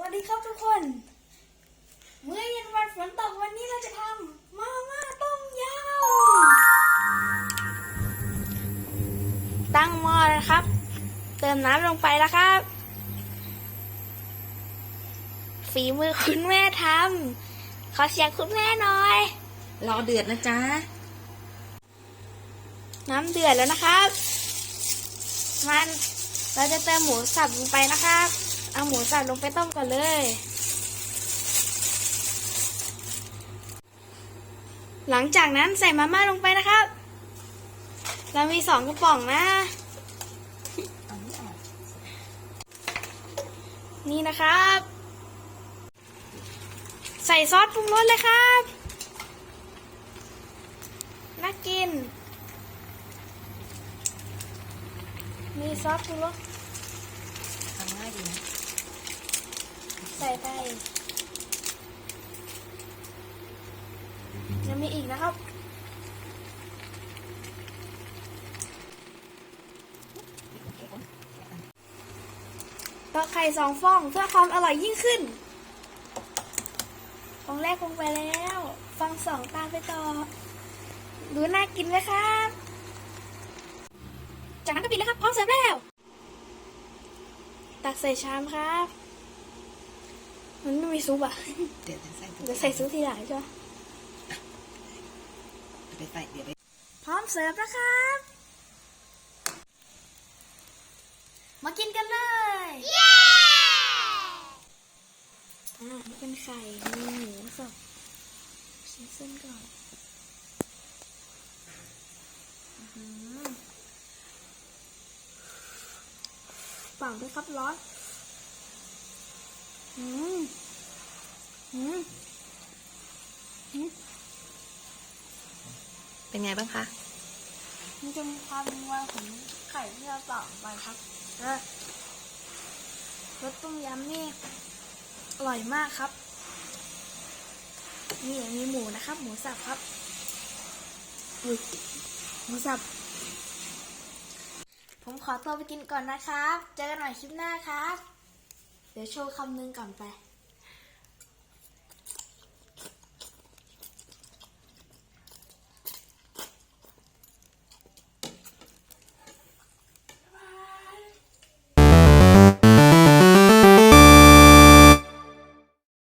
วัสดีครับทุกคน เมื่อเย็นวันฝนตกวันนี้เราจะทำมาม่าต้มยำตั้งหม้อนะครับ เติมน้ำลงไปแล้วครับ ฝีมือคุณแม่ทำขอเสียงคุณแม่หน่อย รอเดือดนะจ๊ะ น้ำเดือดแล้วนะครับ มันเราจะเติมหมูสับลงไปนะครับ เอาหมูสับลงไปต้มก่อนเลย หลังจากนั้นใส่มาม่าลงไปนะครับ เรามีสองกระป๋องนะ นี่นะครับ ใส่ซอสปรุงรสเลยครับ น่ากิน มีซอสปรุงรส ทำง่ายดีนะ ใส่ไปยังมีอีกนะครับ ตอกไข่สองฟองเพื่อความอร่อยยิ่งขึ้น ฟองแรกลงไปแล้ว ฟองสองตามไปต่อ ดูน่ากินไหมครับ จากนั้นก็ปิดแล้วครับ พร้อมเสิร์ฟแล้ว ตักใส่ชามครับ มันไม่มีซุปอะเดี๋ยวจะใส่ถุงเดี๋ยวใส่ซุปทีหลังใช่ไหมไปใส่เดี๋ยวไปพร้อมเสิร์ฟแล้วครับ มากินกันเลยเย้อ่านี่เป็นไข่มีหมูสับชิ้นเส้นก่อนอื้อหือเปล่าด้วยครับร้อนอืมอืมอืม เป็นไงบ้างคะ มันจะมีความนัวของไข่ที่เราตอกไปครับแล้วรสต้มยำนี่อร่อยมากครับ นี่มีหมูนะครับ หมูสับครับอุ้ยหมูสับ ผมขอตัวไปกินก่อนนะครับ เจอกันใหม่คลิปหน้าครับ เดี๋ยวโชว์คำหนึงก่อนไป